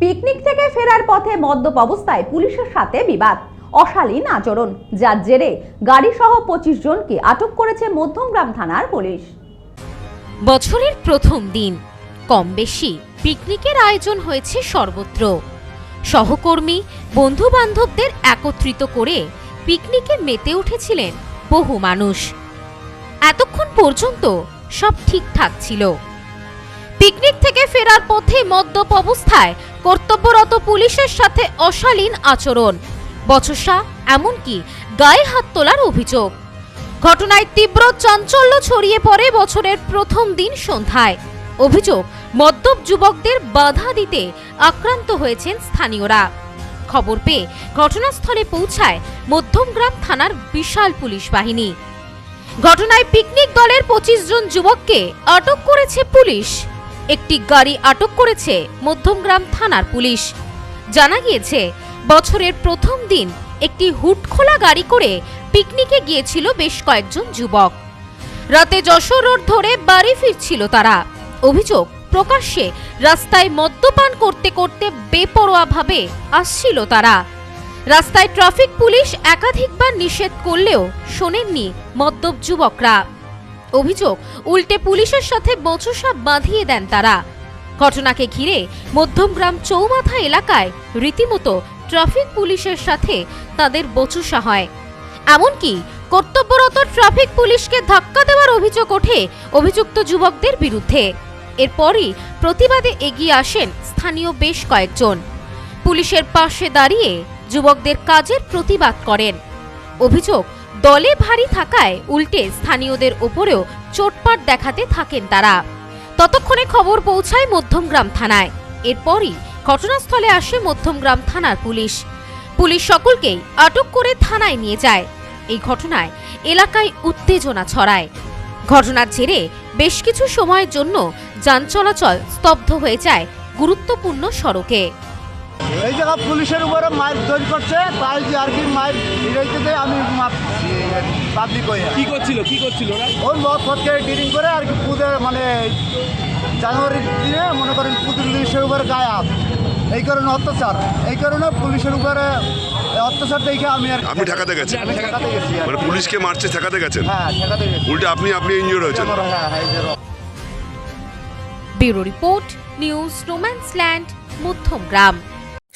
Picnic থেকে ফেরার পথে মদ্যপ অবস্থায় পুলিশের সাথে বিবাদ, অশালীন আচরণ, যার জেরে গাড়িসহ পঁচিশ জনকে আটক করেছে মধ্যমগ্রাম থানার পুলিশ। বছরের প্রথম দিন, কম বেশি পিকনিকের আয়োজন হয়েছে সর্বত্র। সহকর্মী বন্ধু বান্ধবদের একত্রিত করে পিকনিকে মেতে উঠেছিলেন বহু মানুষ। এতক্ষণ পর্যন্ত সব ঠিকঠাক ছিল। পিকনিক ফেরার পথে মদ্যপ অবস্থায় কর্তব্যরত পুলিশের সাথে অশালীন আচরণ। বচসা, এমনকি গায়ে হাত তোলার অভিযোগ। ঘটনায় তীব্র চাঞ্চল্য ছড়িয়ে পড়ে বছরের প্রথম দিন সন্ধ্যায়। অভিযোগ, মদ্যপ যুবকদের বাধা দিতে আক্রান্ত হয়েছেন স্থানীয়রা। খবর পেয়ে ঘটনাস্থলে পৌঁছায় মধ্যমগ্রাম থানার বিশাল পুলিশ বাহিনী। ঘটনায় পিকনিক দলের পঁচিশ জন যুবককে আটক করেছে পুলিশ। একটি গাড়ি আটক করেছে মধ্যমগ্রাম থানার পুলিশ। জানা গিয়েছে, বছরের প্রথম দিন একটি হুটখোলা গাড়ি করে পিকনিকে গিয়েছিল বেশ কয়েকজন যুবক। রাতে যশোর রোড ধরে বাড়ি ফিরছিল তারা। অভিযোগ প্রকাশ্যে রাস্তায় মদ্যপান করতে করতে বেপরোয়াভাবে আসছিল তারা। রাস্তায় ট্রাফিক পুলিশ একাধিকবার নিষেধ করলেও শোনেননি মদ্যপ যুবকরা। অভিযোগ, উল্টে পুলিশের সাথে বচসা বাঁধিয়ে দেন তারা। ঘটনাকে ঘিরে মধ্যমগ্রাম চৌমাথা এলাকায় রীতিমতো ট্রাফিক পুলিশের সাথে তাদের বচসা হয়। এমনকি কর্তব্যরত ট্রাফিক পুলিশকে ধাক্কা দেওয়ার অভিযোগ ওঠে অভিযুক্ত যুবকদের বিরুদ্ধে। এরপরই প্রতিবাদে এগিয়ে আসেন স্থানীয় বেশ কয়েকজন। পুলিশের পাশে দাঁড়িয়ে যুবকদের কাজের প্রতিবাদ করেন। অভিযোগ দলে ভারী থাকায় উল্টে স্থানীয়দের ওপরেও চোটপাট দেখাতে থাকেন তারা। ততক্ষণে খবর পৌঁছায় মধ্যমগ্রাম থানায়। এরপরই ঘটনাস্থলে আসে মধ্যমগ্রাম থানার পুলিশ। পুলিশ সকলকেই আটক করে থানায় নিয়ে যায়। এই ঘটনায় এলাকায় উত্তেজনা ছড়ায়। ঘটনার জেরে বেশ কিছু সময়ের জন্য যান চলাচল স্তব্ধ হয়ে যায় গুরুত্বপূর্ণ সড়কে। এই জায়গা পুলিশের উপরে মাইক তৈরি করছে, তাই আর কি মাইক আমি পাবলিক হয়ে কি করছিল? কি করছিল ওরা? ওই মদ ফদকে ডিরিং করে আর কি পুদের মানে জানুয়ারির দিনে মনে করেন পুলিশের উপরে গায়ে হাত এই কারণে অত্যাচার। এই কারণে পুলিশের উপরে অত্যাচার দেখে আমি আর আপনি ঠেকাতে গেছেন? আমি ঠেকাতে গেছি আর মানে পুলিশকে মারছে ঠেকাতে গেছেন? হ্যাঁ ঠেকাতে গেছি। উল্টে আপনি আপনি ইনজিওর হয়েছেন? হ্যাঁ হ্যাঁ এই যে ব্যুরো রিপোর্ট নিউজ রোম্যান্সল্যান্ড Madhyamgram